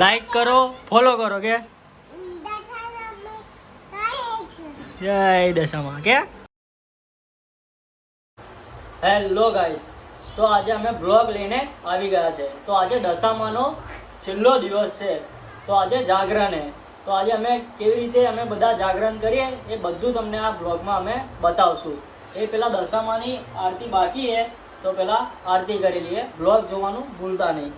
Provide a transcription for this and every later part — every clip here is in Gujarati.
લાઈક કરો ફોલો કરો, કે? જય દશામાં, કે? હેલો ગાઈસ તો આજે અમે બ્લોગ લઈને આવી ગયા છે. તો આજે દશામાનો છેલ્લો દિવસ છે. તો આજે જાગરણ. હે તો આજે અમે કેવી રીતે અમે બધા જાગરણ કરીએ એ બધું તમને આ બ્લોગમાં અમે બતાવશું. એ પેલા દશામાની આરતી બાકી છે. તો પેલા આરતી કરી લઈએ. બ્લોગ જોવાનું ભૂલતા નહીં.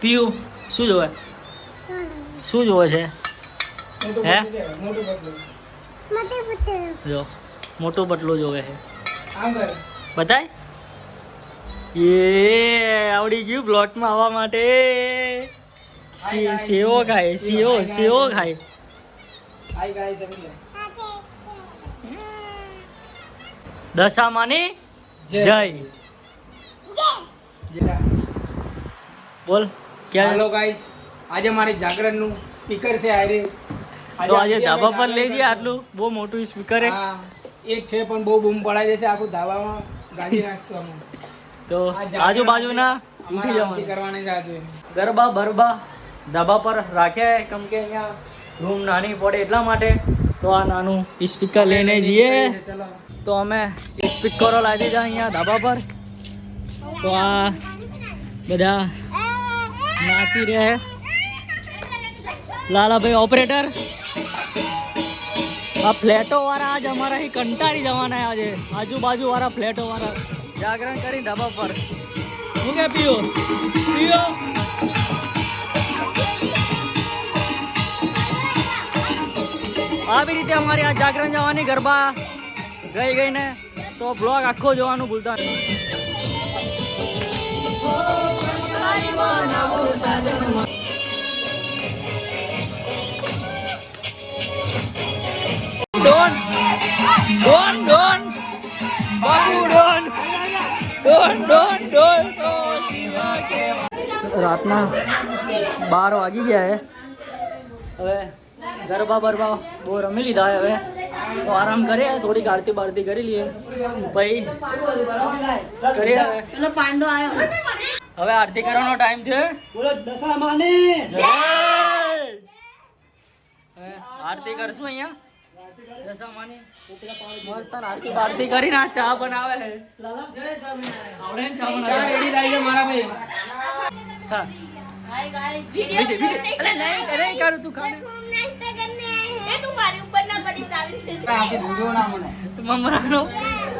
પીયું શું જોવે? શું જોવે છે? હે? જો મોટું બટલું જોવે છે. બતાય એ આવડી ગયું પ્લોટમાં આવવા માટે. સેવો ખાય સેવો સેવો ખાય. દશામાની જય. બોલ ક્યાં? હેલો ગાઈસ આજે મારી જાગરણનું સ્પીકર છે તો આજે ધાબા પર લઈ જઈએ આટલું. બહુ મોટું સ્પીકર હા. એક છે પણ બહુ બૂમ પડાઈ જશે આખું ધાબામાં ગાડી નાખશું અમે. તો આજુબાજુના ઉઠી જવાનું કરવાની જ ગરબા બરબા ધાબા પર રાખ્યા કેમ કે અહીંયા રૂમ નાની પડે એટલા માટે. તો આ નાનું સ્પીકર લઈને જઈએ. તો અમે સ્પીકરો લાવી દીધા અહીંયા ધાબા પર. તો આ બધા નાચી રહે લાલાભાઈ ઓપરેટર આ ફ્લેટો વાળા આજ અમારા અહીં કંટાળી જવાના આજે. આજુબાજુ વાળા ફ્લેટો વાળા જાગરણ કરી ધાબા પર. હું કે પીઓ? પીઓ? આવી રીતે અમારી આ જાગરણ જવાની ગરબા ગઈ ગઈ ને તો બ્લોગ આખો જોવાનું ભૂલતા નહીં. રાતના બાર વાગી ગયા હે. હવે ગરબા બરબા બહુ રમી લીધા હવે. તો આરામ કરીએ થોડીક આરતી બારતી કરી લઈએ. ભાઈ કરીએ હવે. પાંડો આવ્યો હવે આરતી કરવાનો ટાઈમ થયો બોલો દશા માને આરતી કરશું અહીંયા. મસ્ત આરતી બારતી કરીને આ ચા બનાવે છે લાલા આવડે ને ચા ચા બનાવે રેડી થઈ ગયો મારા ભાઈ હા हाय गाइस વિધે વિધે અલે નહીં નહીં કરું તું ખાને खूब नाश्ता करने आए हैं तू हमारे ऊपर ना पड़ी साबित આખી વિડીયો ના મને તું મમરાનો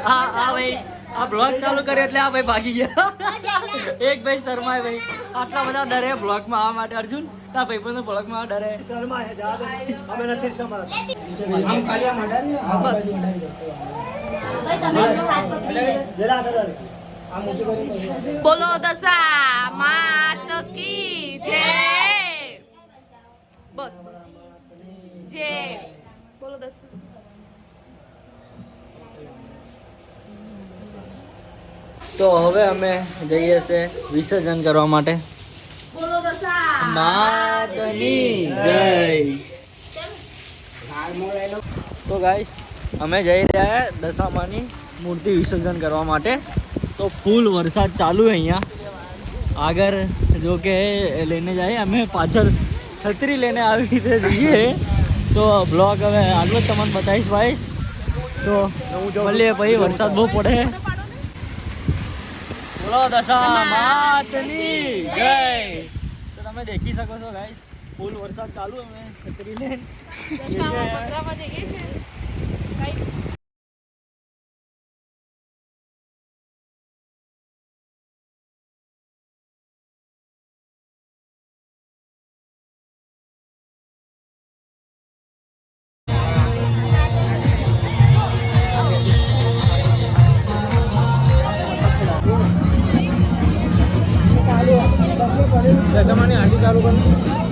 આ આ ભાઈ આ બ્લોગ ચાલુ કરે એટલે આ ભાઈ ભાગી ગયા. એક ભાઈ શરમાય ભાઈ. આટલા બધા ડરે બ્લોગમાં આવવા માટે અર્જુન તા ભાઈ પણ બ્લોગમાં ડરે. શરમાય જા અમે નથી શરમાતા. આમ કાલિયા મડારી આ બાજુ ભાઈ તમે એનો હાથ પકડી જરા આગળ બોલો દશા માત કી જય. બસ. જય. બોલો દશા. તો હવે અમે જઈએ છે વિસર્જન કરવા માટે. માતની જય. તો ગાઈસ અમે જઈ રહ્યા દશામાની મૂર્તિ વિસર્જન કરવા માટે. તો ફૂલ વરસાદ ચાલુ અહીંયા. આગળ જો કે લઈને જાય અમે પાછળ છત્રી લઈને આવી રીતે જઈએ. તો બ્લોગ હવે આગળ જ તમને બતાવીશ ભાઈશ તો મળીએ પછી વરસાદ બહુ પડે. બોલો દશા માતની જય. તો તમે દેખી શકો છો ગાઈસ ફૂલ વરસાદ ચાલુ, અમે છત્રી લઈને દશામાં પતરામાં જઈએ ગાઈસ દશામાની આરતી ચાલુ કર